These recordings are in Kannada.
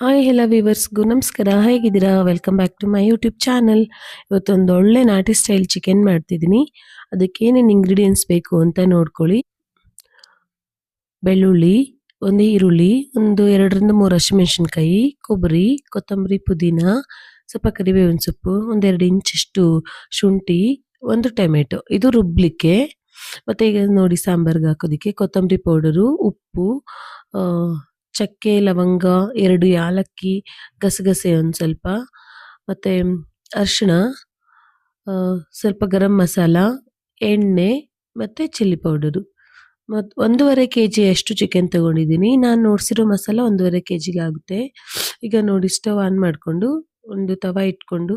ಹಾಯ್ ಎಲ್ಲ ವೀವರ್ಸ್ಗೂ ನಮಸ್ಕಾರ. ಹೇಗಿದ್ದೀರಾ? Welcome back to my YouTube channel. ಇವತ್ತೊಂದು ಒಳ್ಳೆ ನಾಟಿ ಸ್ಟೈಲ್ ಚಿಕನ್ ಮಾಡ್ತಿದ್ದೀನಿ. ಅದಕ್ಕೆ ಏನೇನು ಇಂಗ್ರೀಡಿಯೆಂಟ್ಸ್ ಬೇಕು ಅಂತ ನೋಡ್ಕೊಳ್ಳಿ. ಬೆಳ್ಳುಳ್ಳಿ, ಒಂದು ಈರುಳ್ಳಿ, ಒಂದು ಎರಡರಿಂದ ಮೂರು ಹಸಿಮೆಣಸಿನ್ಕಾಯಿ ಕೊಬ್ಬರಿ, ಕೊತ್ತಂಬರಿ, ಪುದೀನ, ಸ್ವಲ್ಪ ಕರಿಬೇವಿನ ಸೊಪ್ಪು, ಒಂದೆರಡು 2 ಇಂಚಷ್ಟು ಶುಂಠಿ, ಒಂದು ಟೊಮೆಟೊ. ಇದು ರುಬ್ಲಿಕ್ಕೆ. ಮತ್ತು ಈಗ ನೋಡಿ ಸಾಂಬಾರ್ಗೆ ಹಾಕೋದಕ್ಕೆ ಕೊತ್ತಂಬರಿ ಪೌಡರು, ಉಪ್ಪು, ಚಕ್ಕೆ, ಲವಂಗ, ಎರಡು ಯಾಲಕ್ಕಿ, ಗಸಗಸೆ ಒಂದು ಸ್ವಲ್ಪ, ಮತ್ತು ಅರಿಶಿಣ, ಸ್ವಲ್ಪ ಗರಂ ಮಸಾಲ, ಎಣ್ಣೆ, ಮತ್ತು ಚಿಲ್ಲಿ ಪೌಡರು. ಮತ್ತು ಒಂದೂವರೆ ಕೆ ಜಿಯಷ್ಟು ಚಿಕನ್ ತಗೊಂಡಿದ್ದೀನಿ. ನಾನು ನೋಡಿಸಿರೋ ಮಸಾಲ ಒಂದೂವರೆ ಕೆ ಜಿಗೆ ಆಗುತ್ತೆ. ಈಗ ನೋಡಿ ಸ್ಟವ್ ಆನ್ ಮಾಡಿಕೊಂಡು ಒಂದು ತವ ಇಟ್ಕೊಂಡು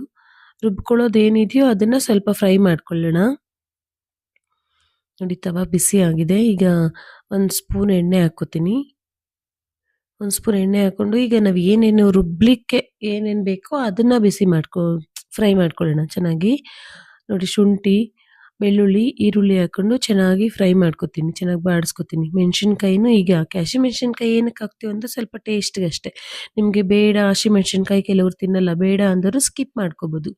ರುಬ್ಕೊಳ್ಳೋದೇನಿದೆಯೋ ಅದನ್ನ ಸ್ವಲ್ಪ ಫ್ರೈ ಮಾಡ್ಕೊಳ್ಳೋಣ. ನೋಡಿ ತವ ಬಿಸಿ ಆಗಿದೆ. ಈಗ ಒಂದು ಸ್ಪೂನ್ ಎಣ್ಣೆ ಹಾಕೋತೀನಿ. ಒಂದು ಸ್ಪೂನ್ ಎಣ್ಣೆ ಹಾಕೊಂಡು ಈಗ ನಾವು ಏನೇನು ರುಬ್ಲಿಕ್ಕೆ ಏನೇನು ಬೇಕೋ ಅದನ್ನ ಬಿಸಿ ಮಾಡ್ಕೊ ಫ್ರೈ ಮಾಡ್ಕೊಳ್ಳೋಣ ಚೆನ್ನಾಗಿ. ನೋಡಿ ಶುಂಠಿ, ಬೆಳ್ಳುಳ್ಳಿ, ಈರುಳ್ಳಿ ಹಾಕೊಂಡು ಚೆನ್ನಾಗಿ ಫ್ರೈ ಮಾಡ್ಕೊತೀನಿ. ಚೆನ್ನಾಗಿ ಬಾಡಿಸ್ಕೊತೀನಿ. ಮೆಣಸಿನ್ಕಾಯಿನು ಈಗ ಹಾಕಿ. ಹಸಿಮೆಣ್ಸಿನ್ಕಾಯಿ ಏನಕ್ಕೆ ಹಾಕ್ತೀವಿ ಅಂದರೆ ಸ್ವಲ್ಪ ಟೇಸ್ಟ್‌ಗಷ್ಟೇ. ನಿಮಗೆ ಬೇಡ ಹಸಿಮೆಣ್ಸಿನ್ಕಾಯಿ ಕೆಲವರು ತಿನ್ನಲ್ಲ ಬೇಡ ಅಂದರೂ ಸ್ಕಿಪ್ ಮಾಡ್ಕೋಬೋದು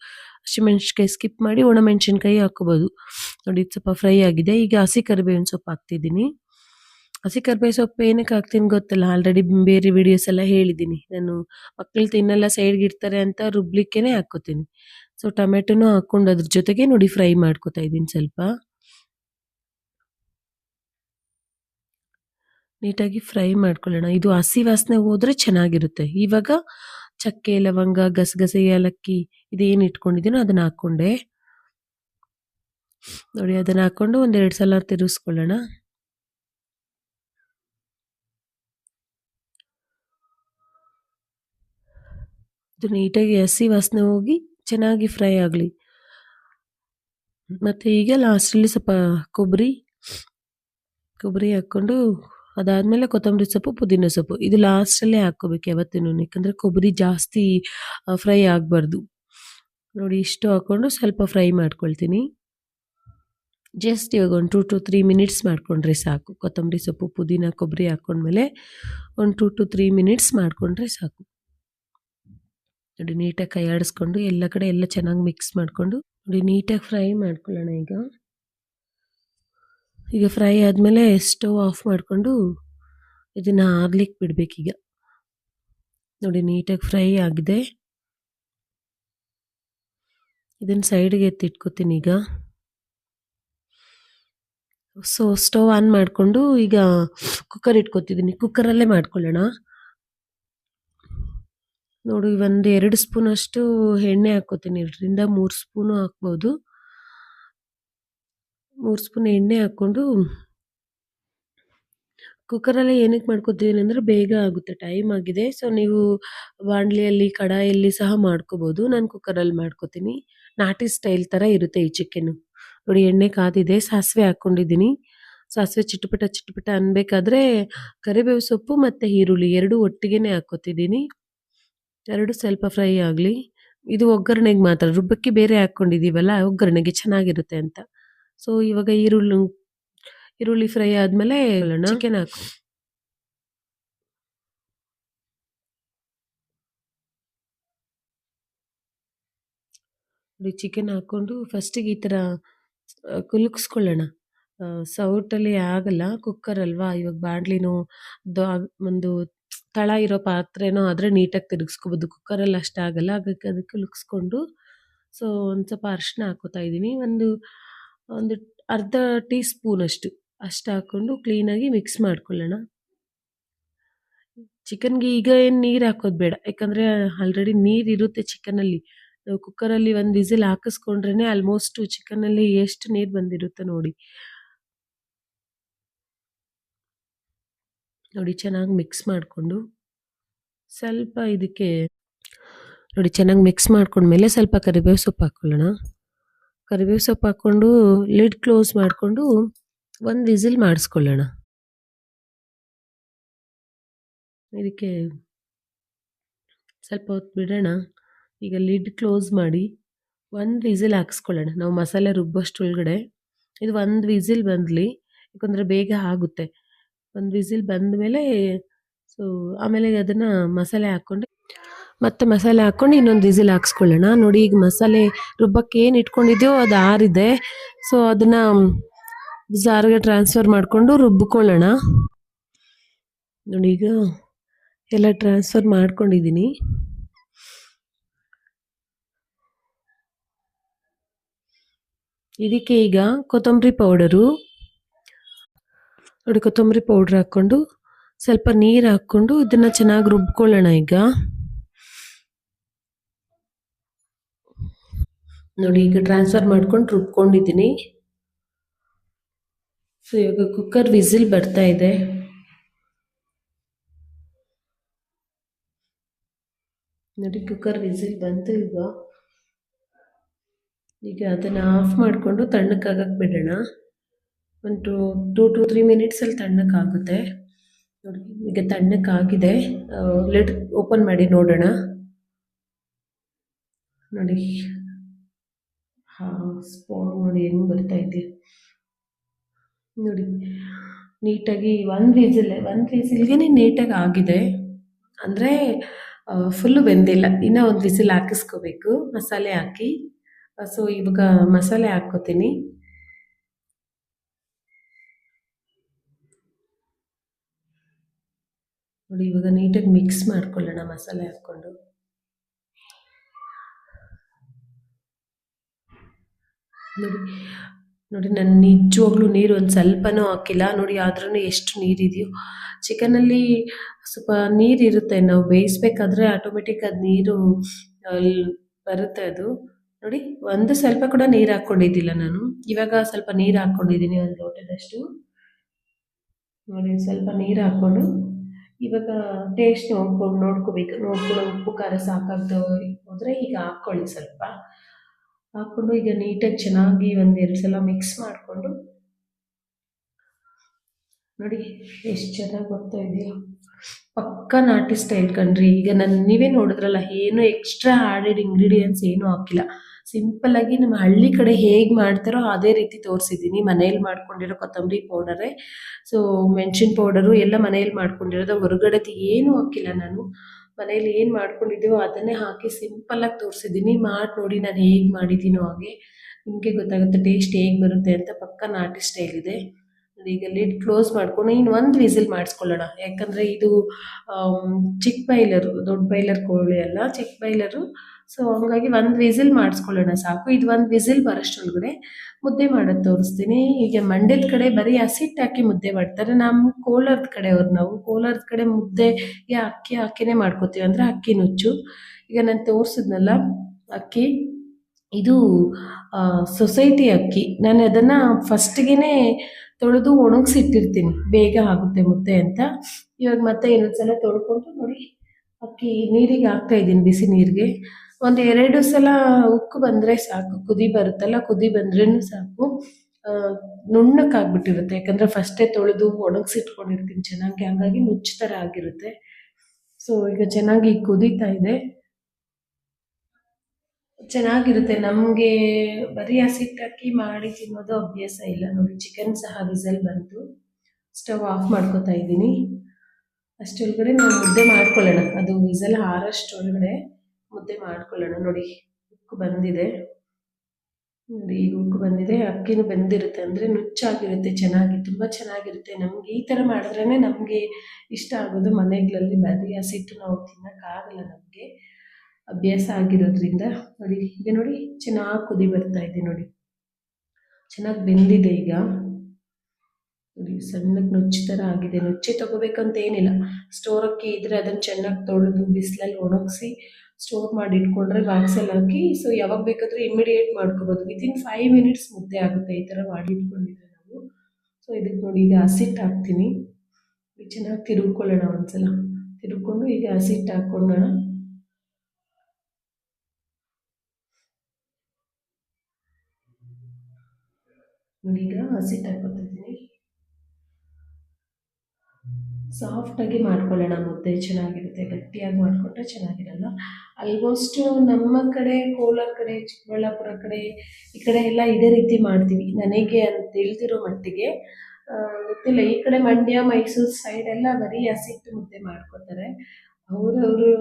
ಹಸಿಮೆಣ್ಸಿನ್ಕಾಯಿ ಸ್ಕಿಪ್ ಮಾಡಿ ಒಣ ಮೆಣಸಿನ್ಕಾಯಿ ಹಾಕ್ಕೋಬೋದು ನೋಡಿ ಸ್ವಲ್ಪ ಫ್ರೈ ಆಗಿದೆ. ಈಗ ಹಸಿ ಕರಿಬೇವಿನ ಸೊಪ್ಪು ಹಾಕ್ತಿದ್ದೀನಿ. ಹಸಿ ಕರಿಬೇವು ಸೊಪ್ಪು ಏನಕ್ಕೆ ಹಾಕ್ತೀನಿ ಗೊತ್ತಲ್ಲ ಆಲ್ರೆಡಿ ಬೇರೆ ವಿಡಿಯೋಸ್ ಎಲ್ಲ ಹೇಳಿದ್ದೀನಿ. ನಾನು ಮಕ್ಕಳು ತಿನ್ನಲ್ಲ ಸೈಡ್‌ಗೆ ಇಡ್ತಾರೆ ಅಂತ ರುಬ್ಲಿಕ್ಕೇನೆ ಹಾಕ್ಕೋತೀನಿ. ಸೊ ಟೊಮೆಟೊನೂ ಹಾಕ್ಕೊಂಡು ಅದ್ರ ಜೊತೆಗೆ ನೋಡಿ ಫ್ರೈ ಮಾಡ್ಕೋತಾ ಇದ್ದೀನಿ ಸ್ವಲ್ಪ. ನೀಟಾಗಿ ಫ್ರೈ ಮಾಡ್ಕೊಳ್ಳೋಣ. ಇದು ಹಸಿ ವಾಸನೆ ಹೋದ್ರೆ ಚೆನ್ನಾಗಿರುತ್ತೆ. ಇವಾಗ ಚಕ್ಕೆ, ಲವಂಗ, ಗಸಗಸೆ, ಏಲಕ್ಕಿ ಇದೇನು ಇಟ್ಕೊಂಡಿದ್ದೀನೋ ಅದನ್ನ ಹಾಕ್ಕೊಂಡೆ. ನೋಡಿ ಅದನ್ನ ಹಾಕೊಂಡು ಒಂದೆರಡು ಸಲ ತಿರುಗಿಸ್ಕೊಳ್ಳೋಣ. ಇದು ನೀಟಾಗಿ ಹಸಿ ವಾಸನೆ ಹೋಗಿ ಚೆನ್ನಾಗಿ ಫ್ರೈ ಆಗಲಿ. ಮತ್ತು ಈಗ ಲಾಸ್ಟಲ್ಲಿ ಸ್ವಲ್ಪ ಕೊಬ್ಬರಿ ಕೊಬ್ಬರಿ ಹಾಕ್ಕೊಂಡು ಅದಾದಮೇಲೆ ಕೊತ್ತಂಬರಿ ಸೊಪ್ಪು, ಪುದೀನ ಸೊಪ್ಪು ಇದು ಲಾಸ್ಟಲ್ಲೇ ಹಾಕ್ಕೋಬೇಕು ಯಾವತ್ತೂ ಯಾಕಂದರೆ ಕೊಬ್ಬರಿ ಜಾಸ್ತಿ ಫ್ರೈ ಆಗಬಾರ್ದು. ನೋಡಿ ಇಷ್ಟು ಹಾಕ್ಕೊಂಡು ಸ್ವಲ್ಪ ಫ್ರೈ ಮಾಡ್ಕೊಳ್ತೀನಿ. ಜಸ್ಟ್ ಇವಾಗ ಒಂದು 2-3 ಮಿನಿಟ್ಸ್ ಮಾಡಿಕೊಂಡ್ರೆ ಸಾಕು. ಕೊತ್ತಂಬರಿ ಸೊಪ್ಪು, ಪುದೀನ, ಕೊಬ್ಬರಿ ಹಾಕ್ಕೊಂಡ್ಮೇಲೆ ಒಂದು 2-3 ಮಿನಿಟ್ಸ್ ಮಾಡಿಕೊಂಡ್ರೆ ಸಾಕು. ನೋಡಿ, ನೀಟಾಗಿ ಕೈ ಆಡಿಸ್ಕೊಂಡು ಎಲ್ಲ ಕಡೆ ಎಲ್ಲ ಚೆನ್ನಾಗಿ ಮಿಕ್ಸ್ ಮಾಡಿಕೊಂಡು ನೋಡಿ, ನೀಟಾಗಿ ಫ್ರೈ ಮಾಡ್ಕೊಳ್ಳೋಣ ಈಗ. ಈಗ ಫ್ರೈ ಆದಮೇಲೆ ಸ್ಟೋವ್ ಆಫ್ ಮಾಡಿಕೊಂಡು ಇದನ್ನು ಆರ್ಲಿಕ್ಕೆ ಬಿಡಬೇಕೀಗ ನೋಡಿ, ನೀಟಾಗಿ ಫ್ರೈ ಆಗಿದೆ. ಇದನ್ನು ಸೈಡ್‌ಗೆ ಎತ್ತಿಟ್ಕೋತೀನಿ ಈಗ. ಸೊ ಸ್ಟೋವ್ ಆನ್ ಮಾಡಿಕೊಂಡು ಈಗ ಕುಕ್ಕರ್ ಇಟ್ಕೋತಿದ್ದೀನಿ. ಕುಕ್ಕರಲ್ಲೇ ಮಾಡ್ಕೊಳ್ಳೋಣ. ನೋಡಿ ಒಂದು ಎರಡು ಸ್ಪೂನ್ ಅಷ್ಟು ಎಣ್ಣೆ ಹಾಕ್ಕೋತೀನಿ. 2ರಿಂದ 3 ಸ್ಪೂನು ಹಾಕ್ಬೋದು. ಮೂರು ಸ್ಪೂನ್ ಎಣ್ಣೆ ಹಾಕ್ಕೊಂಡು ಕುಕ್ಕರಲ್ಲಿ ಏನಕ್ಕೆ ಮಾಡ್ಕೋತಿದ್ದೀನಿ ಅಂದರೆ ಬೇಗ ಆಗುತ್ತೆ. ಟೈಮ್ ಆಗಿದೆ. ಸೊ ನೀವು ಬಾಣಲಿಯಲ್ಲಿ, ಕಡಾಯಲ್ಲಿ ಸಹ ಮಾಡ್ಕೋಬೋದು ನಾನು ಕುಕ್ಕರಲ್ಲಿ ಮಾಡ್ಕೋತೀನಿ. ನಾಟಿ ಸ್ಟೈಲ್ ಥರ ಇರುತ್ತೆ ಈ ಚಿಕನ್ನು. ನೋಡಿ ಎಣ್ಣೆ ಕಾದಿದೆ. ಸಾಸಿವೆ ಹಾಕ್ಕೊಂಡಿದ್ದೀನಿ. ಸಾಸಿವೆ ಚಿಟಪಟ ಚಿಟಪಟ ಅನ್ಬೇಕಾದ್ರೆ ಕರಿಬೇವು ಸೊಪ್ಪು ಮತ್ತು ಈರುಳ್ಳಿ 2 ಒಟ್ಟಿಗೆನೇ ಹಾಕ್ಕೋತಿದ್ದೀನಿ. 2 ಸ್ವಲ್ಪ ಫ್ರೈ ಆಗಲಿ. ಇದು ಒಗ್ಗರಣೆಗೆ ಮಾತ್ರ. ರುಬ್ಬಕ್ಕೆ ಬೇರೆ ಹಾಕ್ಕೊಂಡಿದ್ದೀವಲ್ಲ ಒಗ್ಗರಣೆಗೆ ಚೆನ್ನಾಗಿರುತ್ತೆ ಅಂತ. ಸೊ ಇವಾಗ ಈರುಳ್ಳಿ ಈರುಳ್ಳಿ ಫ್ರೈ ಆದಮೇಲೆ ಚಿಕನ್ ಹಾಕು. ನೋಡಿ ಚಿಕನ್ ಹಾಕ್ಕೊಂಡು ಫಸ್ಟಿಗೆ ಈ ಥರ ಕುಲುಕ್ಸ್ಕೊಳ್ಳೋಣ. ಸೌಟಲ್ಲಿ ಆಗಲ್ಲ. ಕುಕ್ಕರ್ ಅಲ್ವಾ ಇವಾಗ ಬಾಣಲಿನೋ ದ ಒಂದು ತಳ ಇರೋ ಪಾತ್ರೆನೋ ಆದರೆ ನೀಟಾಗಿ ತಿರುಗಿಸ್ಕೋಬೋದು ಕುಕ್ಕರಲ್ಲಿ ಅಷ್ಟಾಗಲ್ಲ. ಅದಕ್ಕೆ ಅದಕ್ಕೆ ಲುಕ್ಸ್ಕೊಂಡು ಸೊ ಒಂದು ಸ್ವಲ್ಪ ಅರಿಶಿಣ ಹಾಕೋತಾ ಇದ್ದೀನಿ. ಒಂದು ಒಂದು ಅರ್ಧ ಟೀ ಸ್ಪೂನ್ ಅಷ್ಟು ಅಷ್ಟು ಹಾಕ್ಕೊಂಡು ಕ್ಲೀನಾಗಿ ಮಿಕ್ಸ್ ಮಾಡ್ಕೊಳ್ಳೋಣ. ಚಿಕನ್‌ಗೆ ಈಗ ಏನು ನೀರು ಹಾಕೋದು ಬೇಡ. ಯಾಕಂದರೆ ಆಲ್ರೆಡಿ ನೀರು ಇರುತ್ತೆ ಚಿಕನಲ್ಲಿ. ನಾವು ಕುಕ್ಕರಲ್ಲಿ ಒಂದು ವಿಸಿಲ್ ಹಾಕಿಸ್ಕೊಂಡ್ರೇ ಆಲ್ಮೋಸ್ಟು ಚಿಕನಲ್ಲಿ ಎಷ್ಟು ನೀರು ಬಂದಿರುತ್ತೆ ನೋಡಿ. ನೋಡಿ, ಚೆನ್ನಾಗಿ ಮಿಕ್ಸ್ ಮಾಡಿಕೊಂಡು ಸ್ವಲ್ಪ ಇದಕ್ಕೆ ನೋಡಿ, ಚೆನ್ನಾಗಿ ಮಿಕ್ಸ್ ಮಾಡಿಕೊಂಡ್ಮೇಲೆ ಸ್ವಲ್ಪ ಕರಿಬೇವು ಸೊಪ್ಪು ಹಾಕ್ಕೊಳ್ಳೋಣ. ಕರಿಬೇವು ಸೊಪ್ಪು ಹಾಕ್ಕೊಂಡು ಲಿಡ್ ಕ್ಲೋಸ್ ಮಾಡಿಕೊಂಡು ಒಂದು ವಿಸಿಲ್ ಮಾಡಿಸ್ಕೊಳ್ಳೋಣ. ಇದಕ್ಕೆ ಸ್ವಲ್ಪ ಹೊತ್ತು ಬಿಡೋಣ. ಈಗ ಲಿಡ್ ಕ್ಲೋಸ್ ಮಾಡಿ ಒಂದು ವಿಸಿಲ್ ಹಾಕಿಸ್ಕೊಳ್ಳೋಣ. ನಾವು ಮಸಾಲೆ ರುಬ್ಬೋಷ್ಟ್ರೊಳಗಡೆ ಇದು ಒಂದು ವಿಸಿಲ್ ಬಂದಲಿ, ಯಾಕಂದರೆ ಬೇಗ ಆಗುತ್ತೆ. ಒಂದು ವಿಸಿಲ್ ಬಂದಮೇಲೆ ಸೊ ಆಮೇಲೆ ಅದನ್ನು ಮಸಾಲೆ ಹಾಕ್ಕೊಂಡು. ಮತ್ತೆ ಮಸಾಲೆ ಹಾಕ್ಕೊಂಡು ಇನ್ನೊಂದು ವಿಸಿಲ್ ಹಾಕ್ಸ್ಕೊಳ್ಳೋಣ. ನೋಡಿ ಈಗ ಮಸಾಲೆ ರುಬ್ಬಕ್ಕೆ ಏನು ಇಟ್ಕೊಂಡಿದ್ಯೋ ಅದು ಆರಿದೆ. ಸೊ ಅದನ್ನು ಜಾರಿಗೆ ಟ್ರಾನ್ಸ್ಫರ್ ಮಾಡಿಕೊಂಡು ರುಬ್ಬಿಕೊಳ್ಳೋಣ ನೋಡಿ ಈಗ ಎಲ್ಲ ಟ್ರಾನ್ಸ್ಫರ್ ಮಾಡ್ಕೊಂಡಿದ್ದೀನಿ ಇದಕ್ಕೆ ಈಗ ಕೊತ್ತಂಬರಿ ಪೌಡರು ನೋಡಿ, ಕೊತ್ತಂಬರಿ ಪೌಡ್ರ್ ಹಾಕ್ಕೊಂಡು, ಸ್ವಲ್ಪ ನೀರು ಹಾಕ್ಕೊಂಡು ಇದನ್ನು ಚೆನ್ನಾಗಿ ರುಬ್ಕೊಳ್ಳೋಣ ಈಗ. ನೋಡಿ, ಈಗ ಟ್ರಾನ್ಸ್ಫರ್ ಮಾಡ್ಕೊಂಡು ರುಬ್ಕೊಂಡಿದ್ದೀನಿ. ಸೊ ಇವಾಗ ಕುಕ್ಕರ್ ವಿಸಿಲ್ ಬರ್ತಾ ಇದೆ. ನೋಡಿ ಕುಕ್ಕರ್ ವಿಸಿಲ್ ಬಂತು ಈಗ. ಈಗ ಅದನ್ನು ಆಫ್ ಮಾಡಿಕೊಂಡು ತಣ್ಣಕ್ಕಾಗಕ್ಕೆ ಬಿಡೋಣ. ಒಂದು ಟು ಟೂ ಟು ತ್ರೀ ಮಿನಿಟ್ಸಲ್ಲಿ ತಣ್ಣಕ್ಕಾಗುತ್ತೆ. ನೋಡಿ, ಈಗ ತಣ್ಣಕ್ಕಾಗಿದೆ. ಲೆಟ್ ಓಪನ್ ಮಾಡಿ ನೋಡೋಣ. ನೋಡಿ, ಹಾಂ ಸ್ಪೂನ್ ನೋಡಿ ಹೆಂಗೆ ಬರ್ತಾ ಇದೆ. ನೋಡಿ, ನೀಟಾಗಿ ಒಂದು ವೀಸಲ್ಲೇ ಒಂದು ವಿಸಿಲ್ಗೆ ನೀಟಾಗಿ ಆಗಿದೆ. ಅಂದರೆ ಫುಲ್ಲು ಬೆಂದಿಲ್ಲ. ಇನ್ನೂ ಒಂದು ವಿಸಿಲ್ ಹಾಕಿಸ್ಕೋಬೇಕು. ಮಸಾಲೆ ಹಾಕಿ. ಸೊ ಇವಾಗ ಮಸಾಲೆ ಹಾಕ್ಕೋತೀನಿ. ನೋಡಿ, ಇವಾಗ ನೀಟಾಗಿ ಮಿಕ್ಸ್ ಮಾಡ್ಕೊಳ್ಳೋಣ ಮಸಾಲೆ ಹಾಕ್ಕೊಂಡು. ನೋಡಿ ನೋಡಿ, ನಾನು ನಿಜವಾಗ್ಲೂ ನೀರು ಒಂದು ಸ್ವಲ್ಪನೂ ಹಾಕಿಲ್ಲ. ನೋಡಿ ಆದ್ರೂ ಎಷ್ಟು ನೀರಿದೆಯೋ. ಚಿಕನಲ್ಲಿ ಸ್ವಲ್ಪ ನೀರಿರುತ್ತೆ. ನಾವು ಬೇಯಿಸ್ಬೇಕಾದ್ರೆ ಆಟೋಮೆಟಿಕ್ ಅದು ನೀರು ಬರುತ್ತೆ ಅದು. ನೋಡಿ, ಒಂದು ಸ್ವಲ್ಪ ಕೂಡ ನೀರು ಹಾಕ್ಕೊಂಡಿದ್ದಿಲ್ಲ ನಾನು. ಇವಾಗ ಸ್ವಲ್ಪ ನೀರು ಹಾಕ್ಕೊಂಡಿದ್ದೀನಿ ಒಂದು ಲೋಟದಷ್ಟು. ನೋಡಿ, ಸ್ವಲ್ಪ ನೀರು ಹಾಕ್ಕೊಂಡು. ಇವಾಗ ಟೇಸ್ಟ್ ನೋಡ್ಕೊಂಡು ನೋಡ್ಕೋಬೇಕು. ನೋಡ್ಕೊಂಡು ಉಪ್ಪು ಖಾರ ಸಾಕಾಗ್ತವೆ ಹೋದರೆ ಈಗ ಹಾಕ್ಕೊಳ್ಳಿ ಸ್ವಲ್ಪ. ಹಾಕ್ಕೊಂಡು ಈಗ ನೀಟಾಗಿ ಚೆನ್ನಾಗಿ ಒಂದು ಎರಡು ಸಲ ಮಿಕ್ಸ್ ಮಾಡಿಕೊಂಡು ನೋಡಿ, ಎಷ್ಟು ಚೆನ್ನಾಗಿ ಬರ್ತಾ ಇದೆಯಾ ಪಕ್ಕ ನಾಟಿ ಸ್ಟೈಲ್ ಕಣ್ರಿ? ಈಗ ನನ್ನ ನೀವೇ ನೋಡಿದ್ರಲ್ಲ, ಏನು ಎಕ್ಸ್ಟ್ರಾ ಆ್ಯಡೆಡ್ ಇಂಗ್ರೀಡಿಯೆಂಟ್ಸ್ ಏನೂ ಹಾಕಿಲ್ಲ. ಸಿಂಪಲ್ಲಾಗಿ ನಮ್ಮ ಹಳ್ಳಿ ಕಡೆ ಹೇಗೆ ಮಾಡ್ತಾರೋ ಅದೇ ರೀತಿ ತೋರಿಸಿದ್ದೀನಿ. ಮನೇಲಿ ಮಾಡ್ಕೊಂಡಿರೋ ಕೊತ್ತಂಬರಿ ಪೌಡರೇ. ಸೊ ಮೆಣಸಿನ ಪೌಡರು ಎಲ್ಲ ಮನೇಲಿ ಮಾಡ್ಕೊಂಡಿರೋದು. ಹೊರಗಡೆ ಏನೂ ಹಾಕಿಲ್ಲ ನಾನು. ಮನೇಲಿ ಏನು ಮಾಡ್ಕೊಂಡಿದ್ದೀವೋ ಅದನ್ನೇ ಹಾಕಿ ಸಿಂಪಲ್ಲಾಗಿ ತೋರಿಸಿದ್ದೀನಿ. ಮಾಡಿ ನೋಡಿ ನಾನು ಹೇಗೆ ಮಾಡಿದ್ದೀನೋ ಹಾಗೆ. ನಿಮಗೆ ಗೊತ್ತಾಗುತ್ತೆ ಟೇಸ್ಟ್ ಹೇಗೆ ಬರುತ್ತೆ ಅಂತ ಪಕ್ಕ ನಾಟಿ ಸ್ಟೈಲ್ ಇದೆ ಈಗ ಲಿಡ್ ಕ್ಲೋಸ್ ಮಾಡ್ಕೊಂಡು ಇನ್ನು ಒಂದು ವಿಸಿಲ್ ಮಾಡಿಸ್ಕೊಳ್ಳೋಣ. ಯಾಕಂದರೆ ಇದು ಚಿಕ್ಕ ಬೈಲರು, ದೊಡ್ಡ ಬೈಲರ್ ಕೋಳಿ ಅಲ್ಲ, ಚಿಕ್ಕ ಬೈಲರು. ಸೊ ಹಂಗಾಗಿ ಒಂದು ವಿಸಿಲ್ ಮಾಡಿಸ್ಕೊಳ್ಳೋಣ ಸಾಕು. ಇದು ಒಂದು ವಿಸಿಲ್ ಬರೋಷ್ಟೊಳಗಡೆ ಮುದ್ದೆ ಮಾಡೋದು ತೋರಿಸ್ತೀನಿ. ಈಗ ಮಂಡ್ಯದ ಕಡೆ ಬರೀ ಹಸಿಟ್ಟು ಹಾಕಿ ಮುದ್ದೆ ಮಾಡ್ತಾರೆ. ನಮ್ಮ ಕೋಲಾರದ ಕಡೆಯವ್ರು ನಾವು. ಕೋಲಾರದ ಕಡೆ ಮುದ್ದೆಗೆ ಅಕ್ಕಿ ಹಾಕಿನೇ ಮಾಡ್ಕೋತೀವಿ. ಅಂದರೆ ಅಕ್ಕಿ ನುಚ್ಚು. ಈಗ ನಾನು ತೋರಿಸಿದ್ನಲ್ಲ, ಅಕ್ಕಿ. ಇದು ಸೊಸೈಟಿ ಅಕ್ಕಿ. ನಾನು ಅದನ್ನು ಫಸ್ಟ್ಗೆ ತೊಳೆದು ಒಣಗಿಸಿಟ್ಟಿರ್ತೀನಿ. ಬೇಗ ಆಗುತ್ತೆ ಮುದ್ದೆ ಅಂತ. ಇವಾಗ ಮತ್ತೆ ಇನ್ನೊಂದು ಸಲ ತೊಳ್ಕೊಂಡು ನೋಡಿ. ಅಕ್ಕಿ ನೀರಿಗೆ ಹಾಕ್ತಾ ಇದ್ದೀನಿ ಬಿಸಿ ನೀರಿಗೆ. ಒಂದು ಎರಡು ಸಲ ಉಕ್ಕು ಬಂದರೆ ಸಾಕು. ಕುದಿ ಬರುತ್ತಲ್ಲ, ಕುದಿ ಬಂದ್ರೂ ಸಾಕು. ನುಣ್ಣಕ್ಕಾಗ್ಬಿಟ್ಟಿರುತ್ತೆ ಯಾಕಂದರೆ ಫಸ್ಟೇ ತೊಳೆದು ಒಣಗಿಸಿಟ್ಕೊಂಡಿರ್ತೀನಿ. ಚೆನ್ನಾಗಿ ಹಂಗಾಗಿ ನುಚ್ಚು ಥರ ಆಗಿರುತ್ತೆ. ಸೊ ಈಗ ಚೆನ್ನಾಗಿ ಕುದೀತಾ ಇದೆ. ಚೆನ್ನಾಗಿರುತ್ತೆ. ನಮಗೆ ಬರೀ ಹಸಿಟ್ಟಕ್ಕಿ ಮಾಡಿ ತಿನ್ನೋದು ಅಭ್ಯಾಸ ಇಲ್ಲ. ನೋಡಿ ಚಿಕನ್ ಸಹ ವಿಸಲ್ ಬಂತು. ಸ್ಟವ್ ಆಫ್ ಮಾಡ್ಕೋತಾ ಇದ್ದೀನಿ. ಅಷ್ಟೊಳಗಡೆ ನಾವು ಮುದ್ದೆ ಮಾಡ್ಕೊಳ್ಳೋಣ. ಅದು ವಿಸಲ್ ಹಾರಷ್ಟೊಳಗಡೆ ಮುದ್ದೆ ಮಾಡ್ಕೊಳ್ಳೋಣ. ನೋಡಿ, ಉಕ್ಕು ಬಂದಿದೆ. ನೋಡಿ, ಈಗ ಉಕ್ಕು ಬಂದಿದೆ. ಅಕ್ಕಿನೂ ಬಂದಿರುತ್ತೆ. ಅಂದರೆ ನುಚ್ಚಾಗಿರುತ್ತೆ ಚೆನ್ನಾಗಿ, ತುಂಬ ಚೆನ್ನಾಗಿರುತ್ತೆ. ನಮ್ಗೆ ಈ ಥರ ಮಾಡಿದ್ರೇ ನಮಗೆ ಇಷ್ಟ ಆಗೋದು ಮನೆಗಳಲ್ಲಿ. ಬರೀ ಹಸಿಟ್ಟು ನಾವು ತಿನ್ನೋಕ್ಕಾಗಲ್ಲ ನಮಗೆ. ಅಭ್ಯಾಸ ಆಗಿರೋದ್ರಿಂದ ನೋಡಿ, ಈಗ ನೋಡಿ, ಚೆನ್ನಾಗಿ ಕುದಿ ಬರ್ತಾ ಇದೆ ನೋಡಿ. ಚೆನ್ನಾಗಿ ಬೆಂದಿದೆ ಈಗ. ನೋಡಿ ಸಣ್ಣಕ್ಕೆ ನುಚ್ಚು ಥರ ಆಗಿದೆ. ನುಚ್ಚಿ ತೊಗೋಬೇಕಂತ ಏನಿಲ್ಲ. ಸ್ಟೋರ್ ಅಕ್ಕಿ ಇದ್ರೆ ಅದನ್ನು ಚೆನ್ನಾಗಿ ತೊಳೆದು ಬಿಸಿಲಲ್ಲಿ ಒಣಗಿಸಿ ಸ್ಟೋರ್ ಮಾಡಿ ಇಟ್ಕೊಂಡ್ರೆ ಬಾಕ್ಸಲ್ಲಿ ಹಾಕಿ ಸೊ ಯಾವಾಗ ಬೇಕಾದರೂ ಇಮಿಡಿಯೇಟ್ ಮಾಡ್ಕೋಬೋದು. ವಿತಿನ್ ಫೈವ್ ಮಿನಿಟ್ಸ್ ಮುದ್ದೆ ಆಗುತ್ತೆ ಈ ಥರ ಮಾಡಿ ಇಟ್ಕೊಂಡಿದ್ರೆ ನಾವು. ಸೊ ಇದಕ್ಕೆ ನೋಡಿ, ಈಗ ಹಸಿಟ್ಟು ಹಾಕ್ತೀನಿ. ಚೆನ್ನಾಗಿ ತಿರುಗ್ಕೊಳ್ಳೋಣ ಒಂದ್ಸಲ. ತಿರುಗ್ಕೊಂಡು ಈಗ ಹಸಿಟ್ಟು ಹಾಕ್ಕೊಳ್ಳೋಣ. ನೋಡಿ, ಈಗ ಹಸಿಟ್ಟು ಸಾಫ್ಟಾಗಿ ಮಾಡ್ಕೊಳ್ಳೋಣ ಮುದ್ದೆ, ಚೆನ್ನಾಗಿರುತ್ತೆ. ಗಟ್ಟಿಯಾಗಿ ಮಾಡಿಕೊಂಡ್ರೆ ಚೆನ್ನಾಗಿರಲ್ಲ. ಆಲ್ಮೋಸ್ಟು ನಮ್ಮ ಕಡೆ, ಕೋಲಾರ ಕಡೆ, ಚಿಕ್ಕಬಳ್ಳಾಪುರ ಕಡೆ, ಈ ಕಡೆ ಎಲ್ಲ ಇದೇ ರೀತಿ ಮಾಡ್ತೀವಿ. ನನಗೆ ಅಂತ ತಿಳಿದಿರೋ ಮಟ್ಟಿಗೆ ಗೊತ್ತಿಲ್ಲ ಈ ಕಡೆ ಮಂಡ್ಯ, ಮೈಸೂರು ಸೈಡ್ ಎಲ್ಲ ಬರೀ ಹಸಿಟ್ಟು ಮುದ್ದೆ ಮಾಡ್ಕೊತಾರೆ. ಅವರವರು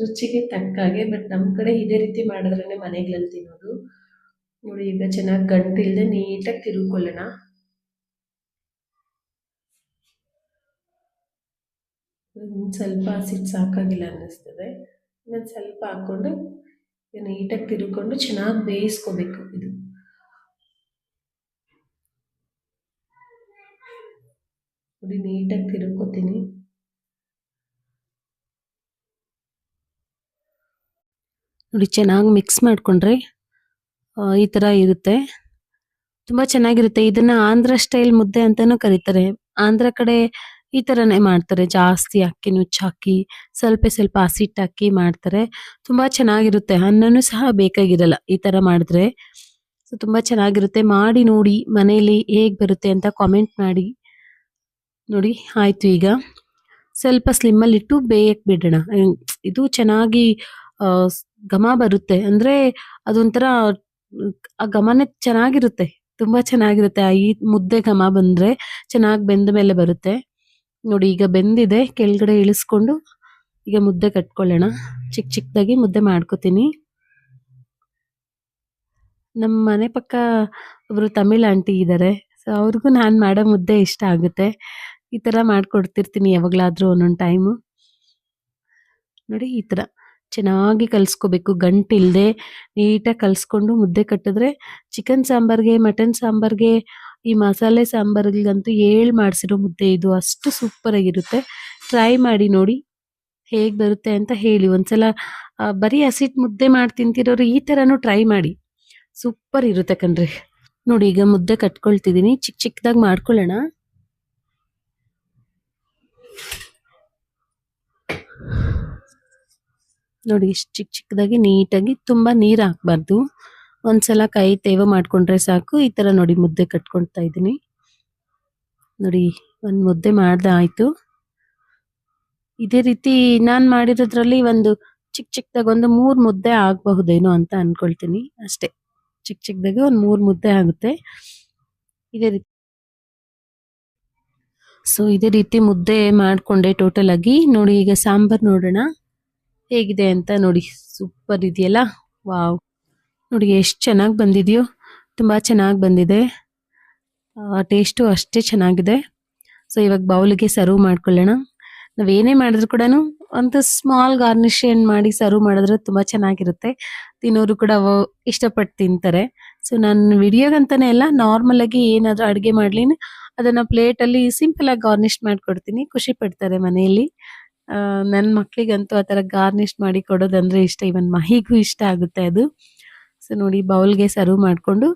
ರುಚಿಗೆ ತಕ್ಕ ಹಾಗೆ ಬಟ್ ನಮ್ಮ ಕಡೆ ಇದೇ ರೀತಿ ಮಾಡಿದ್ರೇ ಮನೆಗಳಲ್ಲಿ ತಿನ್ನೋದು. ನೋಡಿ, ಈಗ ಚೆನ್ನಾಗಿ ಗಂಟಿಲ್ದೆ ನೀಟಾಗಿ ತಿರುಗಿಕೊಳ್ಳೋಣ ಒಂದು ಸ್ವಲ್ಪ ಹಸಿಟ್ಟು ಸಾಕಾಗಿಲ್ಲ ಅನ್ನಿಸ್ತದೆ. ಇನ್ನೊಂದು ಸ್ವಲ್ಪ ಹಾಕ್ಕೊಂಡು ನೀಟಾಗಿ ತಿರುಕೊಂಡು ಚೆನ್ನಾಗಿ ಬೇಯಿಸ್ಕೋಬೇಕು ಇದು. ನೋಡಿ, ನೀಟಾಗಿ ತಿರುಗ್ಕೋತೀನಿ ನೋಡಿ, ಚೆನ್ನಾಗಿ ಮಿಕ್ಸ್ ಮಾಡಿಕೊಂಡ್ರೆ ಈ ತರ ಇರುತ್ತೆ. ತುಂಬಾ ಚೆನ್ನಾಗಿರುತ್ತೆ. ಇದನ್ನ ಆಂಧ್ರ ಸ್ಟೈಲ್ ಮುದ್ದೆ ಅಂತಾನೂ ಕರೀತಾರೆ. ಆಂಧ್ರ ಕಡೆ ಈ ತರನೇ ಮಾಡ್ತಾರೆ. ಜಾಸ್ತಿ ಅಕ್ಕಿ ನುಚ್ಚಾಕಿ ಸ್ವಲ್ಪ ಸ್ವಲ್ಪ ಹಸಿಟ್ಟು ಹಾಕಿ ಮಾಡ್ತಾರೆ. ತುಂಬಾ ಚೆನ್ನಾಗಿರುತ್ತೆ. ಅನ್ನನು ಸಹ ಬೇಕಾಗಿರಲ್ಲ ಈ ತರ ಮಾಡಿದ್ರೆ. ಸೊ ತುಂಬಾ ಚೆನ್ನಾಗಿರುತ್ತೆ. ಮಾಡಿ ನೋಡಿ ಮನೆಯಲ್ಲಿ ಹೇಗ್ ಬರುತ್ತೆ ಅಂತ ಕಾಮೆಂಟ್ ಮಾಡಿ. ನೋಡಿ, ಆಯ್ತು ಈಗ. ಸ್ವಲ್ಪ ಸ್ಲಿಮ್ಮಲ್ಲಿ ಇಟ್ಟು ಬೇಯಕ್ಕೆ ಬಿಡೋಣ. ಇದು ಚೆನ್ನಾಗಿ ಘಮ ಬರುತ್ತೆ. ಅಂದ್ರೆ ಅದೊಂಥರ ಆ ಘಮನೇ ಚೆನ್ನಾಗಿರುತ್ತೆ, ತುಂಬಾ ಚೆನ್ನಾಗಿರುತ್ತೆ. ಆ ಈ ಮುದ್ದೆ ಘಮ ಬಂದ್ರೆ ಚೆನ್ನಾಗಿ ಬೆಂದ ಮೇಲೆ ಬರುತ್ತೆ. ನೋಡಿ, ಈಗ ಬೆಂದಿದೆ, ಕೆಳಗಡೆ ಇಳಿಸ್ಕೊಂಡು ಈಗ ಮುದ್ದೆ ಕಟ್ಕೊಳ್ಳೋಣ. ಚಿಕ್ಕ ಚಿಕ್ಕದಾಗಿ ಮುದ್ದೆ ಮಾಡ್ಕೋತೀನಿ. ನಮ್ಮ ಮನೆ ಪಕ್ಕ ಒಬ್ರು ತಮಿಳ್ ಆಂಟಿ ಇದ್ದಾರೆ ಸೊ ಅವ್ರಿಗೂ ನಾನು ಮಾಡೋ ಮುದ್ದೆ ಇಷ್ಟ ಆಗುತ್ತೆ. ಈ ಥರ ಮಾಡಿಕೊಡ್ತಿರ್ತೀನಿ ಯಾವಾಗಲಾದ್ರೂ ಒಂದೊಂದು ಟೈಮು ನೋಡಿ, ಈ ಥರ ಚೆನ್ನಾಗಿ ಕಲಿಸ್ಕೋಬೇಕು. ಗಂಟಿಲ್ಲದೆ ನೀಟಾಗಿ ಕಲಿಸ್ಕೊಂಡು ಮುದ್ದೆ ಕಟ್ಟಿದ್ರೆ ಚಿಕನ್ ಸಾಂಬಾರ್ಗೆ, ಮಟನ್ ಸಾಂಬಾರ್ಗೆ, ಈ ಮಸಾಲೆ ಸಾಂಬಾರ್ಗಂತೂ ಏಳು ಮಾಡಿಸಿರೋ ಮುದ್ದೆ ಇದು ಅಷ್ಟು ಸೂಪರಾಗಿರುತ್ತೆ. ಟ್ರೈ ಮಾಡಿ ನೋಡಿ ಹೇಗೆ ಬರುತ್ತೆ ಅಂತ ಹೇಳಿ. ಒಂದ್ಸಲ ಬರಿ ಬರೀ ಹಸಿಟ್ ಮುದ್ದೆ ಮಾಡಿ ತಿಂತಿರೋರು ಈ ಥರನೂ ಟ್ರೈ ಮಾಡಿ. ಸೂಪರ್ ಇರುತ್ತೆ ಕಣ್ರಿ. ನೋಡಿ, ಈಗ ಮುದ್ದೆ ಕಟ್ಕೊಳ್ತಿದ್ದೀನಿ ಚಿಕ್ಕ ಚಿಕ್ಕದಾಗಿ ಮಾಡ್ಕೊಳ್ಳೋಣ. ನೋಡಿ, ಇಷ್ಟು ಚಿಕ್ಕ ಚಿಕ್ಕದಾಗಿ ನೀಟಾಗಿ ತುಂಬ ನೀರು ಹಾಕ್ಬಾರ್ದು. ಒಂದ್ಸಲ ಕೈ ತೇವ ಮಾಡ್ಕೊಂಡ್ರೆ ಸಾಕು. ಈ ಥರ ನೋಡಿ ಮುದ್ದೆ ಕಟ್ಕೊಳ್ತಾ ಇದ್ದೀನಿ. ನೋಡಿ, ಒಂದು ಮುದ್ದೆ ಮಾಡ್ದೆ ಆಯಿತು. ಇದೇ ರೀತಿ ನಾನು ಮಾಡಿರೋದ್ರಲ್ಲಿ ಒಂದು ಚಿಕ್ಕ ಚಿಕ್ಕದಾಗ ಒಂದು ಮೂರು ಮುದ್ದೆ ಆಗಬಹುದೇನೋ ಅಂತ ಅಂದ್ಕೊಳ್ತೀನಿ ಅಷ್ಟೇ. ಚಿಕ್ಕ ಚಿಕ್ಕದಾಗಿ ಒಂದು ಮೂರು ಮುದ್ದೆ ಆಗುತ್ತೆ. ಇದೇ ರೀತಿ. ಸೊ ಇದೇ ರೀತಿ ಮುದ್ದೆ ಮಾಡಿಕೊಂಡೆ ಟೋಟಲ್ ಆಗಿ. ನೋಡಿ, ಈಗ ಸಾಂಬಾರ್ ನೋಡೋಣ. ಹೇಗಿದೆ ಅಂತ ನೋಡಿ ಸೂಪರ್ ಇದೆಯಲ್ಲ? ವಾವ್ ನೋಡಿ, ಎಷ್ಟು ಚೆನ್ನಾಗಿ ಬಂದಿದೆಯೋ, ತುಂಬ ಚೆನ್ನಾಗಿ ಬಂದಿದೆ. ಟೇಸ್ಟು ಅಷ್ಟೇ ಚೆನ್ನಾಗಿದೆ. ಸೊ ಇವಾಗ ಬೌಲಿಗೆ ಸರ್ವ್ ಮಾಡ್ಕೊಳ್ಳೋಣ. ನಾವೇನೇ ಮಾಡಿದ್ರು ಕೂಡ ಒಂದು ಸ್ಮಾಲ್ ಗಾರ್ನಿಷನ್ ಮಾಡಿ ಸರ್ವ್ ಮಾಡಿದ್ರೆ ತುಂಬ ಚೆನ್ನಾಗಿರುತ್ತೆ. ತಿನ್ನೋರು ಕೂಡ ಇಷ್ಟಪಟ್ಟು ತಿಂತಾರೆ. ಸೊ ನಾನು ವಿಡಿಯೋಗಂತಾನೆ ಅಲ್ಲ ನಾರ್ಮಲ್ ಆಗಿ ಏನಾದರೂ ಅಡುಗೆ ಮಾಡಲಿ ಅದನ್ನ ಪ್ಲೇಟಲ್ಲಿ ಸಿಂಪಲ್ ಆಗಿ ಗಾರ್ನಿಷ್ ಮಾಡಿಕೊಡ್ತೀನಿ. ಖುಷಿ ಪಡ್ತಾರೆ ಮನೆಯಲ್ಲಿ. ನನ್ನ ಮಕ್ಕಳಿಗಂತೂ ಆ ಥರ ಗಾರ್ನಿಷ್ ಮಾಡಿ ಕೊಡೋದಂದ್ರೆ ಇಷ್ಟ. ಇವನ್ ಮಹಿಗೂ ಇಷ್ಟ ಆಗುತ್ತೆ ಅದು. ಸೊ, ನೋಡಿ, ಬೌಲ್ಗೆ ಸರ್ವ್ ಮಾಡಿಕೊಂಡು,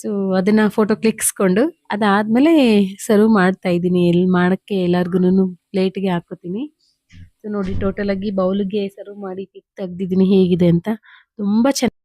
ಸೊ, ಅದನ್ನ ಫೋಟೋ ಕ್ಲಿಕ್ಸ್ಕೊಂಡು, ಅದಾದ್ಮೇಲೆ ಸರ್ವ್ ಮಾಡ್ತಾ ಇದ್ದೀನಿ. ಎಲ್ಲಿ ಮಾಡಕ್ಕೆ ಎಲ್ಲಾರ್ಗು ಪ್ಲೇಟ್ಗೆ ಹಾಕೋತೀನಿ ಸೊ, ನೋಡಿ ಟೋಟಲ್ ಆಗಿ ಬೌಲ್ಗೆ ಸರ್ವ್ ಮಾಡಿ, ಪಿಕ್ ತೆಗ್ದಿದ್ದೀನಿ, ಹೇಗಿದೆ ಅಂತ. ತುಂಬಾ ಚೆನ್ನಾಗಿ